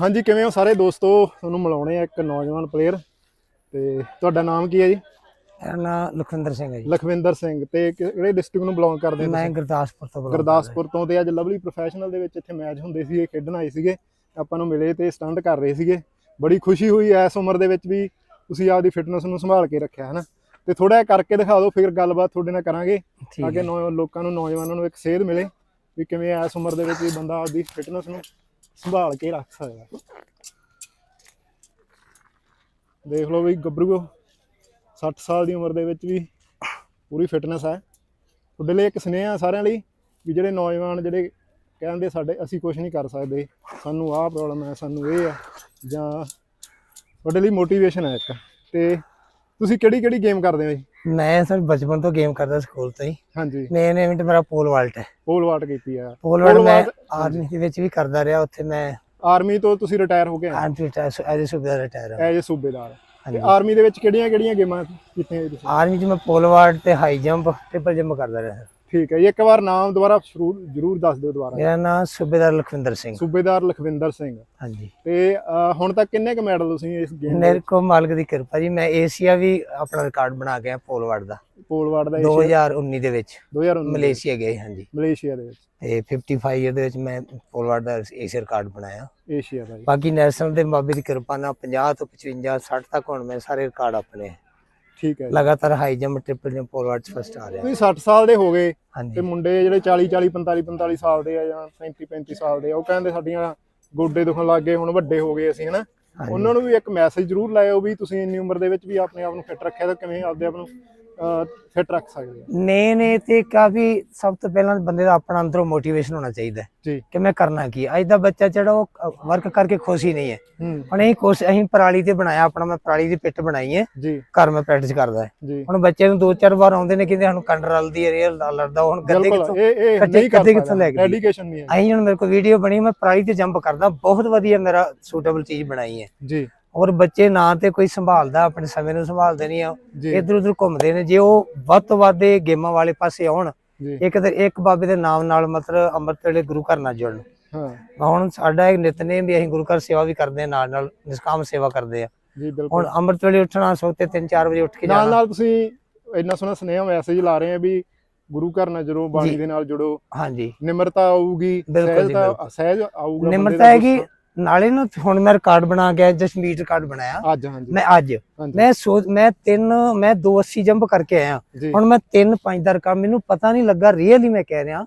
ਹਾਂਜੀ ਕਿਵੇਂ ਹੋ ਸਾਰੇ ਦੋਸਤੋ? ਤੁਹਾਨੂੰ ਮਿਲਾਉਣੇ ਆ ਇੱਕ ਨੌਜਵਾਨ ਪਲੇਅਰ ਤੇ ਤੁਹਾਡਾ ਨਾਮ ਕੀ ਹੈ ਜੀ? ਮੇਰਾ ਨਾਮ ਲਖਵਿੰਦਰ ਸਿੰਘ ਹੈ ਜੀ। ਲਖਵਿੰਦਰ ਸਿੰਘ। ਤੇ ਕਿਹੜੇ ਡਿਸਟ੍ਰਿਕਟ ਨੂੰ ਬਿਲੋਂਗ ਕਰਦੇ ਹੋ ਮੈਂ? ਗੁਰਦਾਸਪੁਰ ਤੋਂ ਗੁਰਦਾਸਪੁਰ ਤੋਂ। ਤੇ ਅੱਜ ਲਵਲੀ ਪ੍ਰੋਫੈਸ਼ਨਲ ਦੇ ਵਿੱਚ ਇੱਥੇ ਮੈਚ ਹੁੰਦੇ ਸੀ ਇਹ ਖੇਡਣ ਆਏ ਸੀਗੇ। ਆਪਾਂ ਨੂੰ ਮਿਲੇ ਤੇ ਸਟੰਟ ਕਰ ਰਹੇ ਸੀਗੇ। ਬੜੀ ਖੁਸ਼ੀ ਹੋਈ ਐਸ ਉਮਰ ਦੇ ਵਿੱਚ ਵੀ ਤੁਸੀਂ ਆਪਦੀ ਫਿਟਨੈਸ ਨੂੰ ਸੰਭਾਲ ਕੇ ਰੱਖਿਆ ਹੈ ਨਾ ਤੇ ਥੋੜਾ ਜਿਹਾ ਕਰਕੇ ਦਿਖਾ ਦਿਓ ਫਿਰ ਗੱਲਬਾਤ ਤੁਹਾਡੇ ਨਾਲ ਕਰਾਂਗੇ। ਹੈ। ਨੌ- ਲੋਕਾਂ ਨੂੰ ਨੌਜਵਾਨਾਂ ਨੂੰ ਇੱਕ ਸੇਧ ਮਿਲੇ ਵੀ ਕਿਵੇਂ ਐਸ ਉਮਰ ਦੇ ਵਿੱਚ ਵੀ ਬੰਦਾ ਆਪਦੀ ਫਿਟਨੈਸ ਨੂੰ ਸੰਭਾਲ ਕੇ ਰੱਖ ਸਕਦਾ। ਦੇਖ ਲਓ ਵੀ ਗੱਭਰੂ 60 ਸਾਲ ਦੀ ਉਮਰ ਦੇ ਵਿੱਚ ਵੀ ਪੂਰੀ ਫਿਟਨੈਸ ਹੈ। ਤੁਹਾਡੇ ਲਈ ਇੱਕ ਸੁਨੇਹਾ ਸਾਰਿਆਂ ਲਈ ਵੀ ਜਿਹੜੇ ਨੌਜਵਾਨ ਜਿਹੜੇ ਕਹਿੰਦੇ ਸਾਡੇ, ਅਸੀਂ ਕੁਝ ਨਹੀਂ ਕਰ ਸਕਦੇ। ਸਾਨੂੰ ਆਹ ਪ੍ਰੋਬਲਮ ਹੈ, ਸਾਨੂੰ ਇਹ ਹੈ ਜਾਂ ਤੁਹਾਡੇ ਲਈ ਮੋਟੀਵੇਸ਼ਨ ਹੈ ਇੱਕ। ਤੇ ਤੁਸੀਂ ਕਿਹੜੀ ਕਿਹੜੀ ਗੇਮ ਕਰਦੇ ਹੋ ਜੀ? ਮੈਂ ਸਰ ਬਚਪਨ ਤੋਂ ਗੇਮ ਕਰਦਾ ਸਕੂਲ ਤੋਂ ਹੀ। ਹਾਂਜੀ। ਮੇਨ ਇਵੈਂਟ ਮੇਰਾ ਪੋਲ ਵਾਲਟ ਹੈ। ਪੋਲ ਵਾਟ ਕੀਤੀ ਆ। ਪੋਲ ਵਾਲਟ ਮੈਂ ਆਰਮੀ ਦੇ ਵਿੱਚ ਵੀ ਕਰਦਾ ਰਿਹਾ ਉੱਥੇ ਮੈਂ ਆਰਮੀ ਤੋਂ ਤੁਸੀਂ ਰਿਟਾਇਰ ਹੋ ਗਏ? ਆਰਮੀ ਰਿਟਾਇਰ ਐਜ਼ ਸੁਬੇਦਾਰ ਰਿਟਾਇਰ ਹਾਂ। ਐਜ ਸੂਬੇਦਾਰ। ਤੇ ਆਰਮੀ ਦੇ ਵਿੱਚ ਕਿਹੜੀਆਂ ਕਿਹੜੀਆਂ ਗੇਮਾਂ ਕੀਤੀਆਂ ਤੁਸੀਂ? ਆਰਮੀ 'ਚ ਮੈਂ ਪੋਲ ਵਾਲਟ ਤੇ ਹਾਈ ਜੰਪ ਟ੍ਰਿਪਲ ਜੰਪ ਕਰਦਾ ਰਿਹਾ ਸਰ। ਠੀਕ ਹੈ ਇੱਕ ਵਾਰ ਨਾਮ ਦੁਬਾਰਾ ਜ਼ਰੂਰ ਜ਼ਰੂਰ ਦੱਸ ਦਿਓ ਦੁਬਾਰਾ। ਮੇਰਾ ਨਾਮ ਸੁਬੇਦਾਰ ਲਖਵਿੰਦਰ ਸਿੰਘ। ਸੂਬੇਦਾਰ ਲਖਵਿੰਦਰ ਸਿੰਘ। ਹਾਂਜੀ। ਤੇ ਅਹ, ਹੁਣ ਤੱਕ ਕਿੰਨੇ ਕ ਮੈਡਲ ਤੁਸੀਂ ਇਸ ਗੇਮ ਮੇਰੇ ਕੋ ਮਾਲਕ ਦੀ ਕਿਰਪਾ ਜੀ ਮੈਂ ਏਸ਼ੀਆ ਵੀ ਆਪਣਾ ਰਿਕਾਰਡ ਬਣਾ ਗਿਆ ਪੋਲ ਵਾਲਟ ਦਾ। ਪੋਲ ਵਾਟ ਦਾ 2019 ਦੇ ਵਿੱਚ। 2019 ਮਲੇਸ਼ੀਆ ਗਏ ਹਾਂਜੀ। ਮਲੇਸ਼ੀਆ ਦੇ ਵਿੱਚ। ਤੇ 55 ਇਅਰ ਦੇ ਵਿੱਚ ਮੈਂ ਪੋਲ ਵਾਲਟ ਦਾ ਏਸ਼ੀਆ ਰਿਕਾਰਡ ਬਣਾਇਆ। ਏਸ਼ੀਆ ਦਾ ਜੀ। ਬਾਕੀ ਨੈਸ਼ਨਲ ਦੇ ਬਾਬੇ ਦੀ ਕਿਰਪਾ ਨਾਲ 50 ਤੋਂ 55 60 ਤੱਕ ਹੁਣ ਮੈਂ ਸਾਰੇ ਰਿਕਾਰਡ ਆਪਣੇ। ਠੀਕ ਹੈ। ਲਗਾਤਾਰ high jump triple jump vault first ਆ ਰਿਹਾ ਤੁਸੀਂ 60 ਸਾਲ ਦੇ ਹੋ ਗਏ ਤੇ ਮੁੰਡੇ ਜਿਹੜੇ 40 40 45 45 ਸਾਲ ਦੇ ਆ ਜਾਂ 35 35 ਸਾਲ ਦੇ ਆ ਉਹ ਕਹਿੰਦੇ ਸਾਡੀਆਂ ਗੋਡੇ ਦੁਖਣ ਲੱਗ ਗਏ ਹੁਣ ਵੱਡੇ ਹੋ ਗਏ ਅਸੀਂ ਹਨਾ। ਉਹਨਾਂ ਨੂੰ ਵੀ ਇੱਕ ਮੈਸੇਜ ਜ਼ਰੂਰ ਲਾਇਓ ਵੀ ਤੁਸੀਂ ਇੰਨੀ ਉਮਰ ਦੇ ਵਿੱਚ ਵੀ ਆਪਣੇ ਆਪ ਨੂੰ ਫਿੱਟ ਰੱਖਿਆ ਤਾਂ ਕਿਵੇਂ ਆਪਦੇ ਆਪ ਨੂੰ ਫਿੱਟ ਰੱਖ ਸਕਦੇ ਆ। ਨੇ ਨੇ ਤੇ ਕਾਫੀ ਸਭ ਤੋਂ ਪਹਿਲਾਂ ਬੰਦੇ ਦਾ ਆਪਣਾ ਅੰਦਰੋਂ ਮੋਟੀਵੇਸ਼ਨ ਹੋਣਾ ਚਾਹੀਦਾ ਹੈ ਜੀ। ਕਿ ਮੈਂ ਕਰਨਾ ਕੀ ਹੈ। ਅੱਜ ਦਾ ਬੱਚਾ ਜਿਹੜਾ ਉਹ ਵਰਕ ਕਰਕੇ ਖੁਸ਼ ਹੀ ਨਹੀਂ ਹੈ। ਹੂੰ। ਹੁਣ ਅਸੀਂ ਕੋਸ਼ ਅਸੀਂ ਪਰਾਲੀ ਤੇ ਬਣਾਇਆ ਆਪਣਾ ਮੈਂ ਪਰਾਲੀ ਦੀ ਪਿੱਟ ਬਣਾਈ ਹੈ। ਜੀ। ਘਰ ਮੈਂ ਪ੍ਰੈਕਟਿਸ ਕਰਦਾ ਹੈ। ਹੁਣ ਬੱਚੇ ਨੂੰ ਦੋ ਚਾਰ ਵਾਰ ਆਉਂਦੇ ਨੇ ਕਹਿੰਦੇ ਸਾਨੂੰ ਕੰਡ ਰਲਦੀ ਹੈ ਰੇਲ ਲੜਦਾ ਹੁਣ ਗੱਦੇ ਕਿੱਥੋਂ ਕੱਚੇ ਕਿੱਥੋਂ ਲੈ ਕੇ? ਡੈਡੀਕੇਸ਼ਨ ਨਹੀਂ ਹੈ। ਅਸੀਂ ਹੁਣ ਮੇਰੇ ਕੋਲ ਵੀਡੀਓ ਬਣੀ ਮੈਂ ਪਰਾਲੀ ਤੇ ਜੰਪ ਕਰਦਾ ਬਹੁਤ ਵਧੀਆ ਮੇਰਾ ਸੂਟੇਬਲ ਚੀਜ਼ ਬਣਾਈ ਹੈ। ਜੀ। ਔਰ ਬੱਚੇ ਨਾ ਤੇ ਕੋਈ ਸੰਭਾਲਦਾ ਆਪਣੇ ਸਮੇਂ ਨੂੰ ਸੰਭਾਲਦੇ ਨਹੀਂ ਆ। ਇਧਰ ਉਧਰ ਘੁੰਮਦੇ ਨੇ। ਜੇ ਉਹ ਵੱਧ ਤੋਂ ਵੱਧ ਇਹ ਗੇਮਾਂ ਵਾਲੇ ਪਾਸੇ ਆਉਣ ਇੱਕ ਤੇ ਇੱਕ ਬਾਬੇ ਦੇ ਨਾਮ ਨਾਲ ਮਤਲਬ ਅੰਮ੍ਰਿਤ ਵੇਲੇ ਗੁਰੂ ਘਰ ਨਾਲ ਜੁੜਨ। ਹਾਂ। ਹੁਣ ਸਾਡਾ ਇੱਕ ਨਿਤਨੇਮ ਵੀ ਅਸੀਂ ਗੁਰੂ ਘਰ ਸੇਵਾ ਵੀ ਕਰਦੇ ਹਾਂ ਨਾਲ ਨਾਲ ਨਿਸ਼ਕਾਮ ਸੇਵਾ ਕਰਦੇ ਆ ਜੀ ਹੁਣ ਬਿਲਕੁਲ ਅੰਮ੍ਰਿਤ ਵੇਲੇ ਉੱਠਣਾ ਸੋਤੇ 3-4 ਵਜੇ ਉੱਠ ਕੇ ਨਾਲ ਜਾਣਾ। ਨਾਲ ਤੁਸੀਂ ਇੰਨਾ ਸੋਹਣਾ ਸੁਨੇਹਾ ਮੈਸੇਜ ਲਾ ਰਹੇ ਆ ਵੀ ਗੁਰੂ ਘਰ ਨਾਲ ਜੁੜੋ ਬਾਣੀ। ਦੇ ਨਾਲ ਜੁੜੋ। ਹਾਂਜੀ। ਨਿਮਰਤਾ ਆਊਗੀ ਬਿਲਕੁਲ ਜੀ, ਸਹਿਜਤਾ ਬਿਲਕੁਲ। ਸਹਿਜ ਆਊਗਾ ਨਿਮਰਤਾ ਹੈਗੀ। ਨਾਲੇ ਨਾ ਹੁਣ ਮੈਂ ਰਿਕਾਰਡ ਬਣਾ ਗਿਆ ਜਸਮੀਤ ਰਿਕਾਰਡ ਬਣਾਇਆ। ਅੱਜ ਹਾਂਜੀ। ਮੈਂ ਅੱਜ। ਮੈਂ ਸੋਚ ਮੈਂ ਤਿੰਨ ਮੈਂ 280 ਜੰਪ ਕਰਕੇ ਆਇਆ। ਹੁਣ ਮੈਂ 3 5 ਦਾ ਰਿਕਾਰਡ ਮੈਨੂੰ ਪਤਾ ਨਹੀਂ ਲੱਗਾ ਰੀਅਲੀ ਮੈਂ ਕਹਿ ਰਿਹਾ।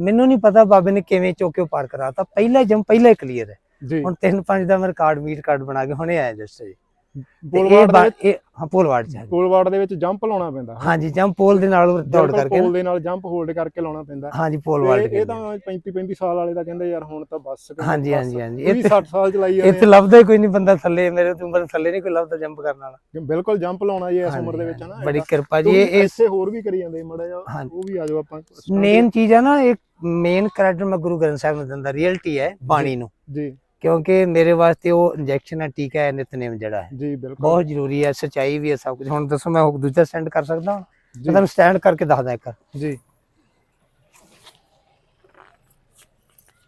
ਮੈਨੂੰ ਨਹੀਂ ਪਤਾ ਬਾਬੇ ਨੇ ਕਿਵੇਂ ਚੋਕਿਓ ਪਾਰ ਕਰਾਤਾ। ਪਹਿਲਾ ਜੰਪ ਪਹਿਲਾ ਕਲੀਅਰ ਹੈ। ਹੁਣ 3 5 ਦਾ ਮੈਂ ਰਿਕਾਰਡ ਮੀਟ ਕਾਰਡ ਬਣਾ ਕੇ ਹੁਣੇ ਆਇਆ ਜਸਟ ਜੀ ਇਹ ਪੋਲਵਾੜ ਦੇ ਵਿੱਚ ਇਹ ਹਾਂ ਪੋਲਵਾੜ ਚ। ਪੋਲਵਾੜ ਦੇ ਵਿੱਚ ਜੰਪ ਲਾਉਣਾ ਪੈਂਦਾ ਹਾਂਜੀ ਜੰਪ ਪੋਲ ਦੇ ਨਾਲ ਦੌੜ ਕਰਕੇ ਪੋਲ ਦੇ ਨਾਲ ਜੰਪ ਹੋਲਡ ਕਰਕੇ ਲਾਉਣਾ ਪੈਂਦਾ ਹਾਂਜੀ ਪੋਲਵਾੜ ਤੇ ਇਹ ਤਾਂ 35 35 ਸਾਲ ਵਾਲੇ ਤਾਂ ਕਹਿੰਦੇ ਯਾਰ ਹੁਣ ਤਾਂ ਬਸ ਹਾਂਜੀ। ਹਾਂਜੀ, ਹਾਂਜੀ। ਇਹ ਵੀ ਇੱਥੇ- 60 ਸਾਲ ਚਲਾਈ ਇੱਥੇ ਜਾਂਦੇ ਲੱਭਦਾ ਹੀ ਕੋਈ ਨਹੀਂ ਬੰਦਾ ਥੱਲੇ ਮੇਰੇ ਤੋਂ ਉਮਰ ਥੱਲੇ ਨਹੀਂ ਕੋਈ ਲੱਭਦਾ ਜੰਪ ਕਰਨ ਵਾਲਾ। ਬਿਲਕੁਲ ਜੰਪ ਲਾਉਣਾ ਜੀ ਇਸ ਉਮਰ ਦੇ ਵਿੱਚ ਹਨਾ ਬੜੀ। ਕਿਰਪਾ ਜੀ ਇਹ ਇੱਥੇ ਹੋਰ ਵੀ ਕਰੀ ਜਾਂਦੇ ਮੜਾ ਜਾ। ਉਹ ਵੀ ਆ ਜਾਓ ਆਪਾਂ ਮੇਨ ਚੀਜ਼ ਹੈ ਨਾ ਇੱਕ ਮੇਨ ਕਰੈਕਟਰ ਮੈਂ ਗੁਰੂ ਗ੍ਰੰਥ ਸਾਹਿਬ ਨੂੰ ਦਿੰਦਾ ਰੀਅਲਟੀ ਹੈ ਬਾਣੀ ਨੂੰ ਜੀ ਕਿਉਂਕਿ ਮੇਰੇ ਵਾਸਤੇ ਉਹ ਇੰਜੈਕਸ਼ਨ ਹੈ ਟੀਕਾ ਹੈ ਨਿਤਨੇਮ ਜਿਹੜਾ ਹੈ। ਜੀ ਬਿਲਕੁਲ। ਬਹੁਤ ਜ਼ਰੂਰੀ ਹੈ ਸਚਾਈ ਵੀ ਹੈ ਸਭ ਕੁਝ। ਹੁਣ ਦੱਸੋ ਮੈਂ ਉਹ ਦੂਜਾ ਸਟੈਂਡ ਕਰ ਸਕਦਾ ਮੈਂ ਤੁਹਾਨੂੰ ਸਟੈਂਡ ਕਰਕੇ ਦੱਸਦਾ ਇੱਕ। ਜੀ।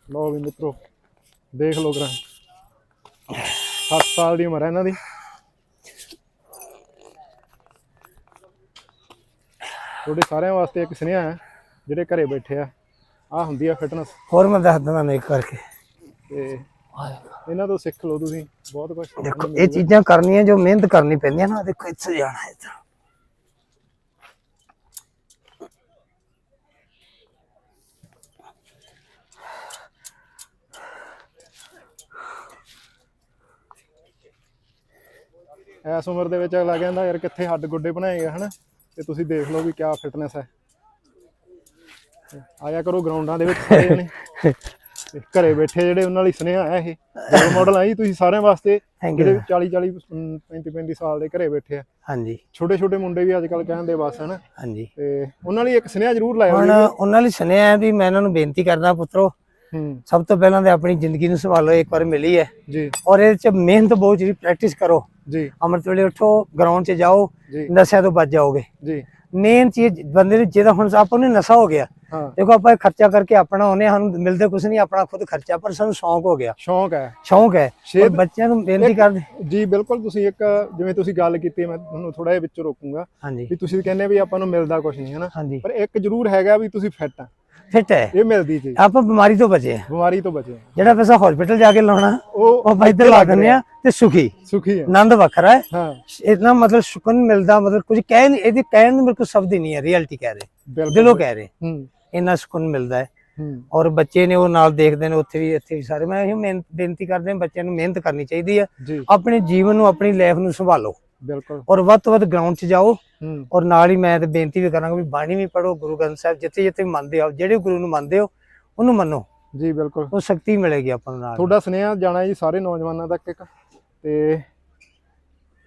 ਲਓ ਵੀ ਮਿੱਤਰੋ ਦੇਖ ਲਓ ਕਰਾਂ 7 ਸਾਲ ਦੀ ਉਮਰ ਹੈ ਇਹਨਾਂ ਦੀ। ਤੁਹਾਡੇ ਸਾਰਿਆਂ ਵਾਸਤੇ ਇੱਕ ਸੁਨੇਹਾ ਹੈ ਜਿਹੜੇ ਘਰੇ ਬੈਠੇ ਆ। ਆ ਹੁੰਦੀ ਆ ਫਿਟਨੈਸ ਹੋਰ ਮੈਂ ਦੱਸਦਾ ਤੁਹਾਨੂੰ ਇੱਕ ਕਰਕੇ। ਤੇ ਇਹਨਾਂ ਤੋਂ ਸਿੱਖ ਲਓ ਤੁਸੀਂ ਬਹੁਤ ਕੁਝ ਦੇਖੋ ਇਹ ਚੀਜ਼ਾਂ ਕਰਨੀਆਂ ਜੋ ਮਿਹਨਤ ਕਰਨੀ ਪੈਂਦੀਆਂ ਨਾ ਦੇਖੋ ਇੱਥੇ ਜਾਣਾ ਹੈ ਤਾਂ ਇਸ ਉਮਰ ਦੇ ਵਿੱਚ ਅਗਲਾ ਕਹਿੰਦਾ ਯਾਰ ਕਿੱਥੇ ਹੱਡ ਗੁੱਡੇ ਬਣਾਏਗਾ ਹਨਾ? ਤੇ ਤੁਸੀਂ ਦੇਖ ਲਓ ਵੀ ਕਿਆ ਫਿਟਨੈਸ ਹੈ। ਆਇਆ ਕਰੋ ਗਰਾਊਂਡਾਂ ਦੇ ਵਿੱਚ ਸਾਰੇ ਜਣੇ ਤੇ ਘਰੇ ਬੈਠੇ ਜਿਹੜੇ ਉਹਨਾਂ ਲਈ ਸੁਨੇਹਾ ਹੈ ਇਹ। ਰੋਲ ਮਾਡਲ ਆ ਜੀ ਤੁਸੀਂ ਸਾਰਿਆਂ ਵਾਸਤੇ ਜਿਹੜੇ 40 40 35 35 ਸਾਲ ਦੇ ਘਰੇ ਬੈਠੇ ਆ। ਹਾਂਜੀ। ਛੋਟੇ ਛੋਟੇ ਮੁੰਡੇ ਵੀ ਅੱਜ ਕੱਲ ਕਹਿੰਦੇ ਬਸ ਹਨਾ। ਹਾਂਜੀ। ਤੇ ਉਹਨਾਂ ਲਈ ਇੱਕ ਸੁਨੇਹਾ ਜ਼ਰੂਰ ਲਾਇਓ ਹੁਣ ਜੀ। ਉਹਨਾਂ ਲਈ ਸੁਣਿਆ ਹੈ ਵੀ ਮੈਂ ਇਹਨਾਂ ਨੂੰ ਬੇਨਤੀ ਕਰਦਾ ਪੁੱਤਰੋ ਹੂੰ। ਸਭ ਤੋਂ ਪਹਿਲਾਂ ਤੇ ਆਪਣੀ ਜ਼ਿੰਦਗੀ ਨੂੰ ਸੰਭਾਲੋ ਇੱਕ ਵਾਰ ਮਿਲੀ ਹੈ। ਜੀ। ਔਰ ਇਹਦੇ ਚ ਮਿਹਨਤ ਬਹੁਤ ਜਿਹੜੀ ਪ੍ਰੈਕਟਿਸ ਕਰੋ। ਜੀ। ਅੰਮ੍ਰਿਤ ਵੇਲੇ ਉੱਠੋ ਗਰਾਊਂਡ 'ਚ ਜਾਓ ਜੀ। ਨਸ਼ਿਆਂ ਤੋਂ ਬਚ ਜਾਓਗੇ। ਜੀ। ਮੇਨ ਚੀਜ਼ ਬੰਦੇ ਨੂੰ ਜਿਹਦਾ ਹੁਣ ਆਪਾਂ ਨੂੰ ਨਸ਼ਾ ਹੋ ਗਿਆ। ਦੇਖੋ ਆਪਾਂ ਖਰਚਾ ਕਰਕੇ ਆਪਣਾ ਉਹਨੇ ਸਾਨੂੰ ਮਿਲਦੇ ਕੁਝ ਨਹੀਂ ਆਪਣਾ ਖੁਦ ਖਰਚਾ ਪਰ ਸਾਨੂੰ ਸ਼ੌਂਕ ਹੋ ਗਿਆ। ਸ਼ੌਂਕ ਹੈ। ਸ਼ੌਂਕ ਹੈ। ਸ਼ੇਰ ਬੱਚਿਆਂ ਨੂੰ ਬੇਨਤੀ ਕਰਦੇ ਜੀ ਬਿਲਕੁਲ ਤੁਸੀਂ ਇੱਕ ਜਿਵੇਂ ਤੁਸੀਂ ਗੱਲ ਕੀਤੀ ਮੈਂ ਤੁਹਾਨੂੰ ਥੋੜਾ ਜਿਹਾ ਵਿੱਚੋਂ ਰੋਕੂੰਗਾ। ਵੀ ਤੁਸੀਂ ਕਹਿੰਦੇ ਵੀ ਆਪਾਂ ਨੂੰ ਮਿਲਦਾ ਕੁਝ ਨਹੀਂ ਹਨਾ? ਹਾਂਜੀ। ਪਰ ਇੱਕ ਜ਼ਰੂਰ ਹੈਗਾ ਵੀ ਤੁਸੀਂ ਫਿੱਟ ਆ। ਫਿੱਟ ਹੈ। ਇਹ ਮਿਲਦੀ ਚੀਜ਼। ਆਪਾਂ ਬਿਮਾਰੀ ਤੋਂ ਬਚੇ ਹਾਂ। ਬਿਮਾਰੀ ਤੋਂ ਬਚੇ ਜਿਹੜਾ ਪੈਸਾ ਹਸਪੀਟਲ ਜਾ ਕੇ ਲਾਉਣਾ ਉਹ ਇੱਧਰ ਲਾ ਦਿੰਦੇ ਆ ਤੇ ਸੁਖੀ। ਸੁਖੀ ਹੈ। ਆਨੰਦ ਵੱਖਰਾ ਹੈ। ਹਾਂ। ਇਤਨਾ ਮਤਲਬ ਸੁਕਨ ਮਿਲਦਾ ਮਤਲਬ ਕੁਝ ਕਹਿ ਨਹੀਂ ਇਹਦੀ ਕਹਿਣ ਨੂੰ ਮੇਰੇ ਕੋਲ ਸ਼ਬਦ ਹੀ ਨਹੀਂ ਹੈ ਰਿਐਲਿਟੀ ਕਹਿ ਰਹੇ। ਦਿਲੋਂ ਕਹਿ ਰਹੇ। ਹੂੰ। ਇੰਨਾ ਸੁਕਨ ਮਿਲਦਾ ਹੈ। ਔਰ ਬੱਚੇ ਨੇ ਉਹ ਨਾਲ ਦੇਖਦੇ ਨੇ ਉੱਥੇ ਵੀ ਇੱਥੇ ਵੀ ਸਾਰੇ। ਮੈਂ ਇਹ ਬੇਨਤੀ ਕਰਦੇ ਹਾਂ ਬੱਚਿਆਂ ਨੂੰ ਮਿਹਨਤ ਕਰਨੀ ਚਾਹੀਦੀ ਹੈ। ਆਪਣੇ ਜੀਵਨ ਨੂੰ ਆਪਣੀ ਲਾਈਫ ਨੂੰ ਸੰਭਾਲੋ। ਬਿਲਕੁਲ। ਔਰ ਵੱਧ ਤੋਂ ਵੱਧ ਗਰਾਊਂਡ 'ਚ ਜਾਓ। ਔਰ ਨਾਲ ਹੀ ਮੈਂ ਤੇ ਬੇਨਤੀ ਵੀ ਕਰਾਂਗਾ ਵੀ ਬਾਣੀ ਵੀ ਪੜੋ ਗੁਰੂ ਗ੍ਰੰਥ ਸਾਹਿਬ ਜਿੱਥੇ ਜਿੱਥੇ ਮੰਨਦੇ ਹੋ ਜਿਹੜੇ ਗੁਰੂ ਨੂੰ ਮੰਨਦੇ ਹੋ ਉਹਨੂੰ ਮੰਨੋ। ਜੀ ਬਿਲਕੁਲ। ਉਹ ਸ਼ਕਤੀ ਮਿਲੇਗੀ ਆਪਾਂ ਨੂੰ ਨਾਲ। ਤੁਹਾਡਾ ਸੁਨੇਹਾ ਜਾਣਾ ਜੀ ਸਾਰੇ ਨੌਜਵਾਨਾਂ ਤੱਕ ਇੱਕ। ਤੇ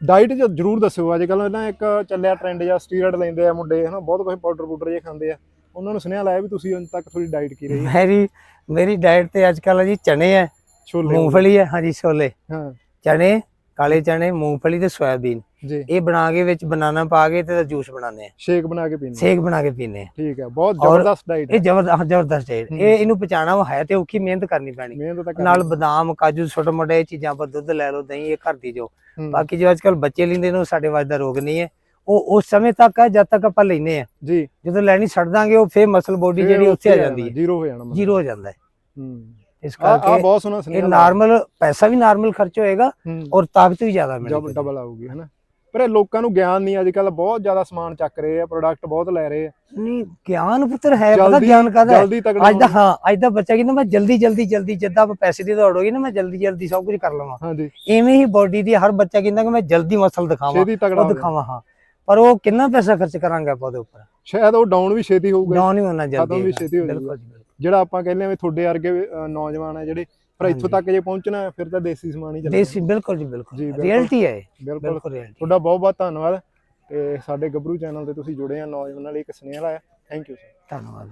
ਡਾਈਟ ਜਰੂਰ ਦੱਸਿਓ। ਅੱਜ ਕੱਲ ਨਾ ਇੱਕ ਚੱਲਿਆ ਟ੍ਰੈਂਡ ਜਾਂ ਸਟੀਰੋਇਡ ਲੈਂਦੇ ਆ ਮੁੰਡੇ ਹਨਾ ਬਹੁਤ ਕੁਝ ਪਾਊਡਰ ਪਾਊਡਰ ਜੇ ਖਾਂਦੇ ਆ। ਉਹਨਾਂ ਨੂੰ ਸੁਨੇਹਾ ਲਾਇਆ ਵੀ ਤੁਸੀਂ ਹੁਣ ਤੱਕ ਤੁਹਾਡੀ ਡਾਈਟ ਕੀ ਰਹੀ? ਹੈ ਮੇਰੀ ਮੇਰੀ ਡਾਈਟ ਤੇ ਅੱਜ ਕੱਲ੍ਹ ਜੀ ਚਨੇ ਹੈ ਛੋਲੇ। ਮੂੰਗਫਲੀ ਹੈ ਹਾਂਜੀ ਛੋਲੇ। ਹਾਂ। ਚਨੇ ਕਾਲੇ ਚਨੇ ਮੂੰਗਫਲੀ ਤੇ ਸੋਇਆਬੀਨ। ਜੀ। ਇਹ ਬਣਾ ਕੇ ਵਿੱਚ ਬਨਾਨਾ ਪਾ ਕੇ ਤੇ ਜੂਸ ਬਣਾਉਂਦੇ ਆ ਸ਼ੇਕ ਬਣਾ ਕੇ ਪੀਣਾ ਸ਼ੇਕ ਬਣਾ ਕੇ ਪੀਂਦੇ ਆ ਠੀਕ ਹੈ ਬਹੁਤ ਜ਼ਬਰਦਸਤ ਡਾਈਟ ਇਹ ਜ਼ਬਰਦਸਤ ਜ਼ਬਰਦਸਤ ਹੈ। ਇਹ ਇਹਨੂੰ ਪਚਾਣਾ ਉਹ ਹੈ ਤੇ ਔਖੀ ਮਿਹਨਤ ਕਰਨੀ ਪੈਣੀ। ਨਾਲ ਬਦਾਮ ਕਾਜੂ ਛੋਟੇ ਮੋਟੇ ਚੀਜ਼ਾਂ ਪਰ ਦੁੱਧ ਲੈ ਲਓ ਦਹੀਂ ਇਹ ਘਰ ਦੀ ਜੋ। ਹੂੰ, ਬਾਕੀ ਜੋ ਅੱਜ ਕੱਲ ਬੱਚੇ ਲੈਂਦੇ ਨੇ ਉਹ ਸਾਡੇ ਵਾਜ ਦਾ ਰੋਗ ਨਹੀਂ ਹੈ। ਉਹ ਉਸ ਸਮੇਂ ਤੱਕ ਹੈ ਜਦ ਤੱਕ ਆਪਾਂ ਲੈਨੇ ਆ। ਜੀ। ਜਦੋਂ ਲੈਣੀ ਛੱਡ ਦਾਂਗੇ ਉਹ ਫੇਰ ਮਸਲ ਬੋਡੀ ਜਿਹੜੀ ਉੱਥੇ ਆ ਜਾਂਦੀ ਹੈ। ਜ਼ੀਰੋ ਹੋ ਜਾਣਾ। ਜ਼ੀਰੋ ਹੋ ਜਾਂਦਾ ਹੈ। ਹੂੰ। ਇਸ ਆ ਆ ਕਰਕੇ ਬਹੁਤ ਸੋਹਣਾ ਇਹ ਸੁਨੇਹਾ ਨਾਰਮਲ ਪੈਸਾ ਵੀ ਨਾਰਮਲ ਖਰਚ ਹੋਏਗਾ ਔਰ ਤਾਕਤ ਵੀ ਜ਼ਿਆਦਾ ਮਿਲੇਗੀ। ਡਬਲ ਆਊਗੀ ਹਨਾ? ਪਰ ਇਹ ਲੋਕਾਂ ਨੂੰ ਗਿਆਨ ਨਹੀਂ ਅੱਜ ਕੱਲ ਬਹੁਤ ਜ਼ਿਆਦਾ ਸਮਾਨ ਚੱਕ ਰਹੇ ਆ ਪ੍ਰੋਡਕਟ ਬਹੁਤ ਲੈ ਰਹੇ ਆ। ਨਹੀਂ ਗਿਆਨ ਪੁੱਤਰ ਹੈ ਪਤਾ ਗਿਆਨ ਤਗੜਾ ਅੱਜ ਦਾ ਹਾਂ। ਅੱਜ ਦਾ ਬੱਚਾ ਕਹਿੰਦਾ ਮੈਂ ਜਲਦੀ ਜਲਦੀ ਜਲਦੀ ਜਿੱਦਾਂ ਆਪਾਂ ਪੈਸੇ ਦੀ ਦੌੜ ਹੋਗੀ ਨਾ ਮੈਂ ਜਲਦੀ ਜਲਦੀ ਸਭ ਕੁਝ ਕਰ ਲਵਾਂ। ਹਾਂਜੀ। ਐਵੇਂ ਹੀ ਬੋਡੀ ਦੀ ਹਰ ਬੱਚਾ ਕਹਿੰਦਾ ਕਿ ਮੈਂ ਜਲਦੀ ਮਸਲ ਦਿਖਾਵਾਂ ਉਹ। ਦਿਖਾਵਾਂ ਹਾਂ। ਪਰ ਉਹ ਕਿੰਨਾ ਪੈਸਾ ਖਰਚ ਕਰਾਂਗੇ ਆਪਾਂ ਉਹਦੇ ਉੱਪਰ? ਸ਼ਾਇਦ ਉਹ ਡਾਊਨ ਵੀ ਛੇਤੀ ਹੋਊਗਾ ਡਾਊਨ ਨਹੀਂ ਹੋਣਾ ਖਤਮ ਜਲਦੀ ਵੀ ਛੇਤੀ ਹੋ ਜਾਊਗਾ। ਜਿਹੜਾ ਆਪਾਂ ਕਹਿੰਦੇ ਆ ਵੀ ਤੁਹਾਡੇ ਵਰਗੇ ਨੌਜਵਾਨ ਆ ਜਿਹੜੇ ਪਰ ਇੱਥੋਂ। ਤੱਕ ਜੇ ਪਹੁੰਚਣਾ ਹੈ, ਫਿਰ ਤਾਂ ਦੇਸੀ ਸਮਾਨ ਹੀ ਦੇਸੀ ਬਿਲਕੁਲ ਜੀ ਬਿਲਕੁਲ। ਰਿਐਲਿਟੀ ਹੈ ਬਿਲਕੁਲ। ਤੁਹਾਡਾ ਬਹੁਤ ਬਹੁਤ ਧੰਨਵਾਦ ਤੇ ਸਾਡੇ ਗੱਭਰੂ ਚੈਨਲ ਤੇ ਤੁਸੀਂ ਜੁੜੇ ਆ ਨੌਜਵਾਨਾਂ ਲਈ ਇੱਕ ਸੁਨੇਹਾ ਲਾਇਆ। ਥੈਂਕ ਯੂ ਸਰ ਧੰਨਵਾਦ।